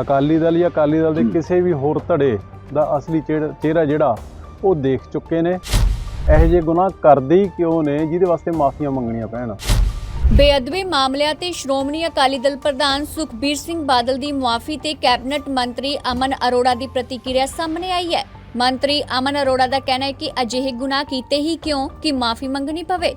ਅਕਾਲੀ ਦਲ ਜਾਂ ਅਕਾਲੀ ਦਲ ਦੇ ਕਿਸੇ ਵੀ ਹੋਰ ਧੜੇ ਦਾ ਅਸਲੀ ਚਿਹਰਾ ਜਿਹੜਾ ਉਹ ਦੇਖ ਚੁੱਕੇ ਨੇ। ਇਹੋ ਜਿਹੇ ਗੁਨਾਹ ਕਰਦੇ ਹੀ ਕਿਉਂ ਨੇ? ਜਿਹਦੇ ਵਾਸਤੇ ਮਾਫੀਆਂ ਮੰਗਣੀਆਂ ਪੈਣ। ਬੇਅਦਬੀ ਮਾਮਲਿਆਂ ਤੇ ਸ਼੍ਰੋਮਣੀ ਅਕਾਲੀ ਦਲ ਪ੍ਰਧਾਨ ਸੁਖਬੀਰ ਸਿੰਘ ਬਾਦਲ ਦੀ ਮੁਆਫੀ ਤੇ ਕੈਬਨਿਟ ਮੰਤਰੀ ਅਮਨ ਅਰੋੜਾ ਦੀ ਪ੍ਰਤੀਕਿਰਿਆ ਸਾਹਮਣੇ ਆਈ ਹੈ। ਮੰਤਰੀ ਅਮਨ ਅਰੋੜਾ ਦਾ ਕਹਿਣਾ ਹੈ ਕਿ ਅਜਿਹੇ ਗੁਨਾਹ ਕੀਤੇ ਹੀ ਕਿਉਂ? ਕਿ ਮਾਫੀ ਮੰਗਣੀ ਪਵੇ।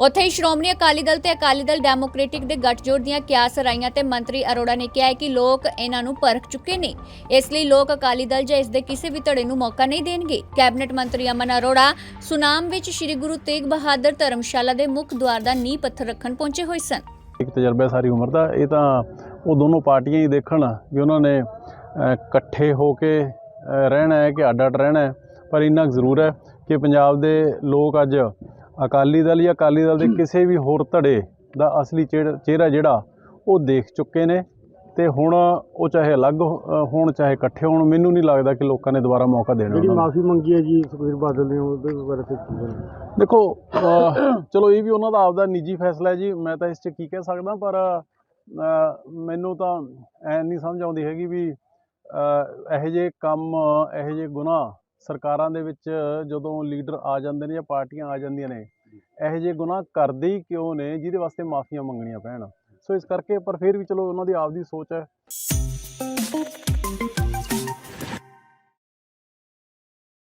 ਉੱਥੇ ਹੀ ਸ਼੍ਰੋਮਣੀ ਅਕਾਲੀ ਦਲ ਤੇ ਅਕਾਲੀ ਦਲ ਡੈਮੋਕ੍ਰੈਟਿਕ ਦੇ ਗੱਠਜੋੜ ਦੀਆਂ ਕਿਆਸ ਰਾਈਆਂ ਤੇ ਮੰਤਰੀ ਅਰੋੜਾ ਨੇ ਕਿਹਾ ਕਿ ਲੋਕ ਇਹਨਾਂ ਨੂੰ ਪਰਖ ਚੁੱਕੇ ਨੇ। ਇਸ ਲਈ ਲੋਕ ਅਕਾਲੀ ਦਲ ਜਾਂ ਇਸ ਦੇ ਕਿਸੇ ਵੀ ਧੜੇ ਨੂੰ ਮੌਕਾ ਨਹੀਂ ਦੇਣਗੇ। ਕੈਬਨਿਟ ਮੰਤਰੀ ਅਮਨ ਅਰੋੜਾ ਸੁਨਾਮ ਵਿੱਚ ਸ੍ਰੀ ਗੁਰੂ ਤੇਗ ਬਹਾਦਰ ਧਰਮਸ਼ਾਲਾ ਦੇ ਮੁੱਖ ਦੁਆਰ ਦਾ ਨੀਂਹ ਪੱਥਰ ਰੱਖਣ ਪਹੁੰਚੇ ਹੋਏ ਸਨ। ਇੱਕ ਤਜਰਬਾ ਸਾਰੀ ਉਮਰ ਦਾ। ਇਹ ਤਾਂ ਉਹ ਦੋਨੋਂ ਪਾਰਟੀਆਂ ਹੀ ਦੇਖਣ ਵੀ ਉਹਨਾਂ ਨੇ ਇਕੱਠੇ ਹੋ ਕੇ ਰਹਿਣਾ ਹੈ ਕਿ ਅੱਡ ਅੱਡ ਰਹਿਣਾ ਹੈ। ਪਰ ਇੰਨਾ ਜ਼ਰੂਰ ਹੈ ਕਿ ਪੰਜਾਬ ਦੇ ਲੋਕ ਅੱਜ ਅਕਾਲੀ ਦਲ ਜਾਂ ਅਕਾਲੀ ਦਲ ਦੇ ਕਿਸੇ ਵੀ ਹੋਰ ਧੜੇ ਦਾ ਅਸਲੀ ਚਿਹਰਾ ਜਿਹੜਾ ਉਹ ਦੇਖ ਚੁੱਕੇ ਨੇ ਤੇ ਹੁਣ ਉਹ ਚਾਹੇ ਅਲੱਗ ਹੋਣ ਚਾਹੇ ਇਕੱਠੇ ਹੋਣ ਮੈਨੂੰ ਨਹੀਂ ਲੱਗਦਾ ਕਿ ਲੋਕਾਂ ਨੇ ਦੁਬਾਰਾ ਮੌਕਾ ਦੇਣਾ ਜਿਹੜੀ ਮਾਫੀ ਮੰਗੀ ਹੈ ਜੀ ਸੁਖਬੀਰ ਬਾਦਲ ਨੇ ਉਹਦੇ ਬਾਰੇ ਕਹਿਣਾ? ਦੇਖੋ ਚਲੋ ਇਹ ਵੀ ਉਹਨਾਂ ਦਾ ਆਪਦਾ ਨਿੱਜੀ ਫੈਸਲਾ ਹੈ ਜੀ ਮੈਂ ਤਾਂ ਇਸ 'ਚ ਕੀ ਕਹਿ ਸਕਦਾ ਪਰ ਮੈਨੂੰ ਤਾਂ ਐ ਨਹੀਂ ਸਮਝ ਆਉਂਦੀ ਹੈਗੀ ਵੀ ਇਹੋ ਜਿਹੇ ਕੰਮ ਇਹੋ ਜਿਹੇ ਗੁਨਾਹ ਸਰਕਾਰਾਂ ਦੇ ਵਿੱਚ ਜਦੋਂ ਲੀਡਰ ਆ ਜਾਂਦੇ ਨੇ ਜਾਂ ਪਾਰਟੀਆਂ ਆ ਜਾਂਦੀਆਂ ਨੇ ਇਹੋ ਜਿਹੇ ਗੁਨਾਹ ਕਰਦੇ ਹੀ ਕਿਉਂ ਨੇ ਜਿਹਦੇ ਵਾਸਤੇ ਮਾਫੀਆਂ ਮੰਗਣੀਆਂ ਪੈਣ? ਸੋ ਇਸ ਕਰਕੇ ਪਰ ਫਿਰ ਵੀ ਚਲੋ ਉਹਨਾਂ ਦੀ ਆਪਦੀ ਸੋਚ ਹੈ।